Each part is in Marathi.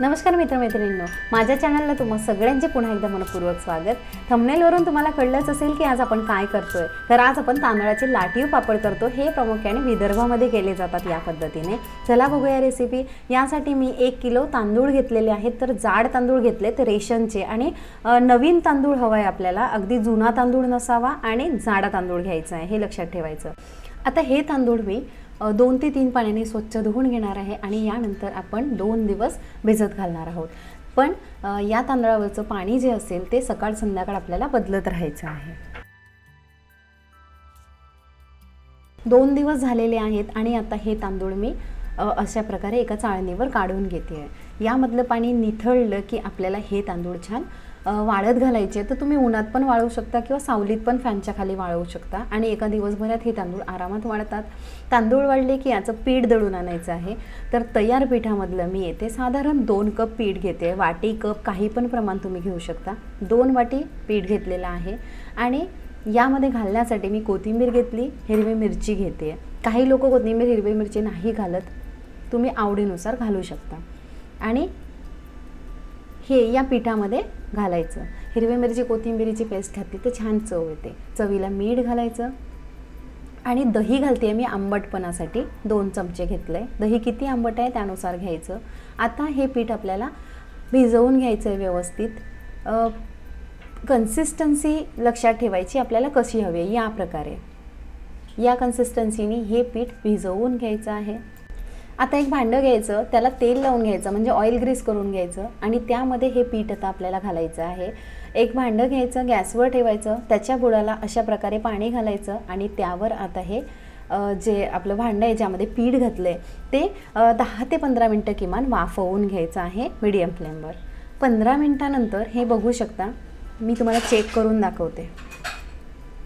नमस्कार मित्रमैत्रिणींनो. माझ्या चॅनलला तुम्हा सगळ्यांचे पुन्हा एकदा मनपूर्वक स्वागत. थंबनेलवरून तुम्हाला कळलंच असेल की आज आपण काय करतोय. तर आज आपण तांदळाचे लाटीव पापड करतो. हे प्रामुख्याने विदर्भामध्ये केले जातात या पद्धतीने. चला बघूया रेसिपी यासाठी मी एक किलो तांदूळ घेतलेले आहेत. तर जाड तांदूळ घेतलेत रेशनचे. आणि नवीन तांदूळ हवा आहे आपल्याला. अगदी जुना तांदूळ नसावा आणि जाडा तांदूळ घ्यायचा आहे. हे लक्षात ठेवायचं. आता हे तांदूळ मी दोन ते तीन पाण्याने स्वच्छ धुवून घेणार आहे आणि यानंतर आपण दोन दिवस भिजत घालणार आहोत. पण या तांदळावरचं पाणी जे असेल ते सकाळ संध्याकाळ आपल्याला बदलत राहायचं आहे. दोन दिवस झालेले आहेत आणि आता हे तांदूळ मी अशा प्रकारे एका चाळणीवर काढून घेते आहे यामधलं पाणी निथळलं की आपल्याला हे तांदूळ छान वाळत घालायचे तर तुम्ही उन्हात पण वाळवू शकता किंवा सावलीत पण फॅनच्या खाली वाळवू शकता. आणि एका दिवसभरात हे तांदूळ आरामात वाळतात. तांदूळ वाळले की याचं पीठ दळून आणायचं आहे. तर तयार पिठामधलं मी येते. साधारण दोन कप पीठ घेते. वाटी कप काही पण प्रमाण तुम्ही घेऊ शकता. दोन वाटी पीठ घेतलेलं आहे. आणि यामध्ये घालण्यासाठी मी कोथिंबीर घेतली हिरवी मिरची घेते. काही लोक कोथिंबीर हिरवी मिरची नाही घालत. तुम्ही आवडीनुसार घालू शकता. आणि हे या पिठामध्ये घालायचं. हिरवी मिरची कोथिंबिरीची पेस्ट घातली तर छान चव येते. चवीला मीठ घालायचं. आणि दही घालते आहे मी आंबटपणासाठी. दोन चमचे घेतलं आहे दही किती आंबट आहे त्यानुसार घ्यायचं. आता हे पीठ आपल्याला भिजवून घ्यायचं आहे व्यवस्थित कन्सिस्टन्सी लक्षात ठेवायची आपल्याला कशी हवी आहे या प्रकारे. या कन्सिस्टन्सीने हे पीठ भिजवून घ्यायचं आहे. आता एक भांडं घ्यायचं त्याला तेल लावून घ्यायचं म्हणजे ऑइल ग्रीस करून घ्यायचं आणि त्यामध्ये हे पीठ आता आपल्याला घालायचं आहे. एक भांडं घ्यायचं गॅसवर ठेवायचं त्याच्या बुडाला अशा प्रकारे पाणी घालायचं आणि त्यावर आता हे जे आपलं भांडं आहे ज्यामध्ये पीठ घातलं आहे ते दहा ते पंधरा मिनटं किमान वाफवून घ्यायचं आहे मीडियम फ्लेमवर पंधरा मिनटानंतर हे बघू शकता मी तुम्हाला चेक करून दाखवते.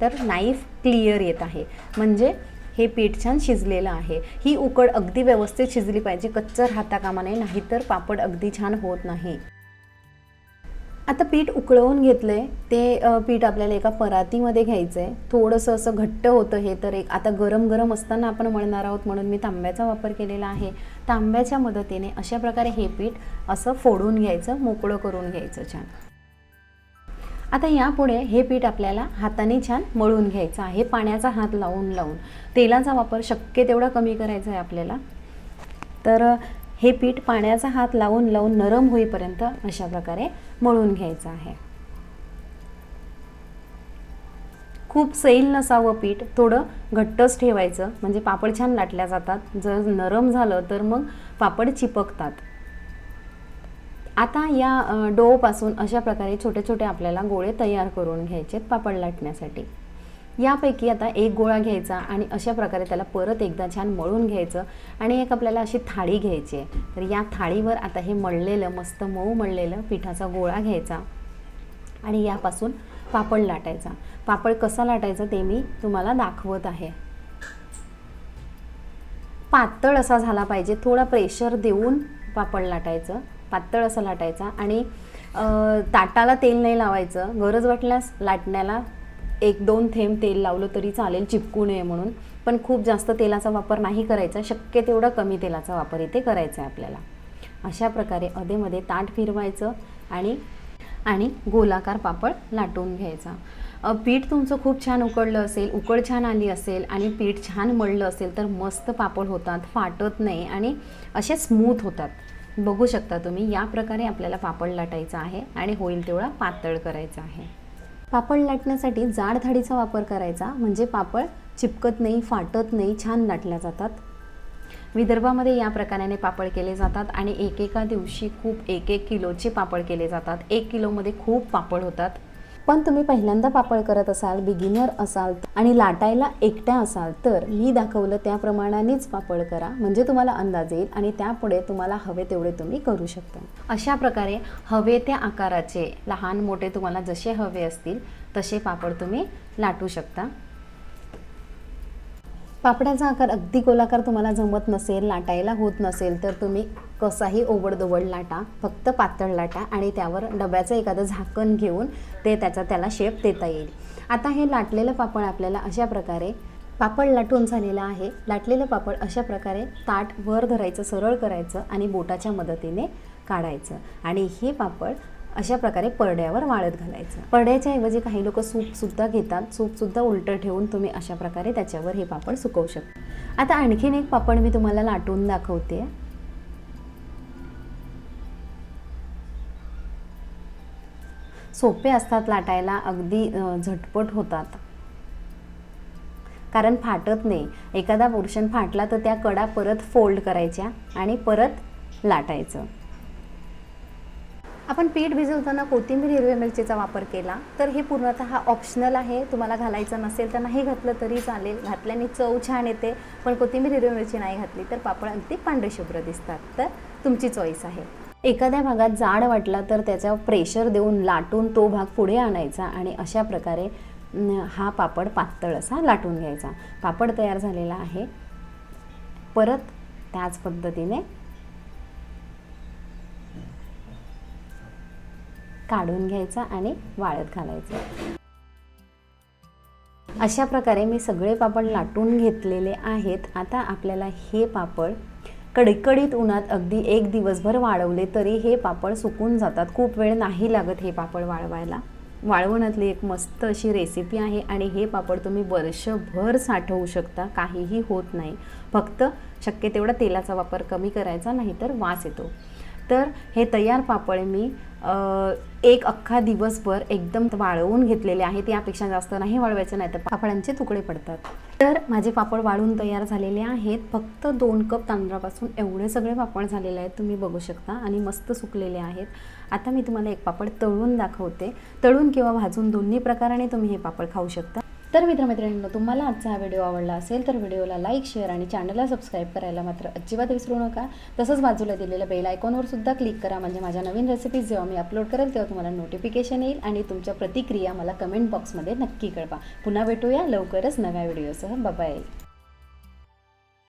तर नाईफ क्लिअर येत आहे. म्हणजे हे पीठ छान शिजलेलं आहे. ही उकड अगदी व्यवस्थित शिजली पाहिजे. कच्चं राहता कामा नये नाहीतर पापड अगदी छान होत नाही. आता पीठ उकळवून घेतलंय. ते पीठ आपल्याला एका परातीमध्ये घ्यायचं आहे थोडंसं असं घट्ट होतं हे तर एक आता गरम गरम असताना आपण मळणार आहोत म्हणून मी तांब्याचा वापर केलेला आहे. तांब्याच्या मदतीने अशा प्रकारे हे पीठ असं फोडून घ्यायचं मोकळं करून घ्यायचं छान. आता यापुढे हे पीठ आपल्याला हाताने छान मळून घ्यायचं आहे. पाण्याचा हात लावून लावून. तेलाचा वापर शक्य तेवढा कमी करायचा आहे आपल्याला. तर हे पीठ पाण्याचा हात लावून लावून नरम होईपर्यंत अशा प्रकारे मळून घ्यायचं आहे. खूप सैल नसावं पीठ थोडं घट्टच ठेवायचं. म्हणजे पापड छान लाटल्या जातात. जर नरम झालं तर मग पापड चिपकतात. आता या डोपासून अशा प्रकारे छोटे छोटे आपल्याला गोळे तयार करून घ्यायचे पापड लाटण्यासाठी. यापैकी आता एक गोळा घ्यायचा आणि अशा प्रकारे त्याला परत एकदा छान मळून घ्यायचं आणि एक आपल्याला अशी थाळी घ्यायची आहे. तर या थाळीवर आता हे मळलेलं मस्त मऊ मळलेलं पिठाचा गोळा घ्यायचा आणि यापासून पापड लाटायचा. पापड कसा लाटायचा ते मी तुम्हाला दाखवत आहे. पातळ असा झाला पाहिजे थोडा प्रेशर देऊन पापड लाटायचं. पातळ असं लाटायचा आणि ताटाला तेल नाही लावायचं. गरज वाटल्यास लाटण्याला एक दोन थेंब तेल लावलं तरी चालेल चिपकू नये म्हणून. पण खूप जास्त तेलाचा वापर नाही करायचा. शक्य तेवढा कमी तेलाचा वापर इथे करायचा आहे आपल्याला. अशा प्रकारे अधेमध्ये ताट फिरवायचं आणि आणि गोलाकार पापड लाटून घ्यायचा. पीठ तुमचं खूप छान उकडलं असेल उकड छान आली असेल आणि पीठ छान मळलं असेल तर मस्त पापड होतात फाटत नाही आणि असे स्मूथ होतात. बघू शकता तुम्ही या प्रकारे आपल्याला पापड लाटायचा आहे आणि होईल तेवढा पातळ करायचा आहे. पापड लाटण्यासाठी जाड थाळीचा वापर करायचा म्हणजे पापड चिपकत नाही फाटत नाही छान लाटल्या जातात. विदर्भामध्ये या प्रकाराने पापड केले जातात आणि एकेका दिवशी खूप एक एक किलोचे पापड केले जातात. एक किलोमध्ये खूप पापड होतात. पण तुम्ही पहिल्यांदा पापड करत असाल बिगिनर असाल आणि लाटायला एकट्या असाल तर मी दाखवलं त्या प्रमाणानेच पापड करा. म्हणजे तुम्हाला अंदाज येईल आणि त्यापुढे तुम्हाला हवे तेवढे तुम्ही करू शकता. अशा प्रकारे हवे त्या आकाराचे लहान मोठे तुम्हाला जसे हवे असतील तसे पापड तुम्ही लाटू शकता. पापडाचा आकार अगदी गोलाकार तुम्हाला जमत नसेल लाटायला होत नसेल तर तुम्ही कसाही ओवडदोवड लाटा फक्त पातळ लाटा आणि त्यावर डब्याचं एखादं झाकण घेऊन ते त्याचा त्याला शेप देता येईल. आता हे लाटलेलं पापड आपल्याला अशा प्रकारे पापड लाटून झालेलं आहे. लाटलेलं पापड अशा प्रकारे ताट वर धरायचं सरळ करायचं आणि बोटाच्या मदतीने काढायचं. आणि हे पापड अशा प्रकारे परड्यावर वाळत घालायचं. परड्याच्या ऐवजी काही लोक सूपसुद्धा घेतात. सूपसुद्धा उलटं ठेवून तुम्ही अशा प्रकारे त्याच्यावर हे पापड सुकवू शकता. आता आणखीन एक पापड मी तुम्हाला लाटून दाखवते. सोपे असतात लाटायला अगदी झटपट होतात. कारण फाटत नाही. एखादा पोर्शन फाटला तर त्या कडा परत फोल्ड करायच्या आणि परत लाटायचं. आपण पीठ भिजवताना कोथिंबीर हिरव्या मिरचीचा वापर केला तर हे पूर्णतः ऑप्शनल आहे. तुम्हाला घालायचं नसेल तर नाही घातलं तरी चालेल. घातल्याने चव छान येते. पण कोथिंबीर हिरवी मिरची नाही घातली तर पापड अगदी पांढरे शुभ्र दिसतात. तर तुमची चॉईस आहे. एखाद्या भागात जाड वाटला तर त्याचा प्रेशर देऊन लाटून तो भाग पुढे आणायचा आणि अशा प्रकारे हा पापड पातळ असा लाटून घ्यायचा. पापड तयार झालेला आहे. परत त्याच पद्धतीने काढून घ्यायचा आणि वाळत घालायचा. अशा प्रकारे मी सगळे पापड लाटून घेतलेले आहेत. आता आपल्याला हे पापड कडकडीत उन्हात अगदी एक दिवसभर वाळवले तरी हे पापड सुकून जातात. खूप वेळ नाही लागत हे पापड वाळवायला. वाळवणातली एक मस्त अशी रेसिपी आहे आणि हे पापड तुम्ही वर्षभर साठवू शकता. काहीही होत नाही. फक्त शक्य तेवढा तेलाचा वापर कमी करायचा नाहीतर वास येतो. तर हे तयार पापड मी एक अख्खा दिवसभर एकदम वाळवून घेतलेले आहेत. यापेक्षा जास्त नाही वाळवायचं नाही तर पापडांचे तुकडे पडतात. तर माझे पापड वाळून तयार झालेले आहेत. फक्त दोन कप तांदळापासून एवढे सगळे पापड झालेले आहेत तुम्ही बघू शकता. आणि मस्त सुकलेले आहेत. आता मी तुम्हाला एक पापड तळून दाखवते. तळून किंवा भाजून दोन्ही प्रकाराने तुम्ही हे पापड खाऊ शकता. तर मित्रमैत्रिणींनो तुम्हाला आजचा हा व्हिडिओ आवडला असेल तर व्हिडिओला लाईक शेअर आणि चॅनलला सबस्क्राईब करायला मात्र अजिबात विसरू नका. तसंच बाजूला दिलेल्या बेल आयकॉनवर सुद्धा क्लिक करा. म्हणजे माझ्या नवीन रेसिपीज जेव्हा मी अपलोड करेल तेव्हा तुम्हाला नोटिफिकेशन येईल आणि तुमच्या प्रतिक्रिया मला कमेंट बॉक्समध्ये नक्की कळवा. पुन्हा भेटूया लवकरच नव्या व्हिडिओसह बाबा येईल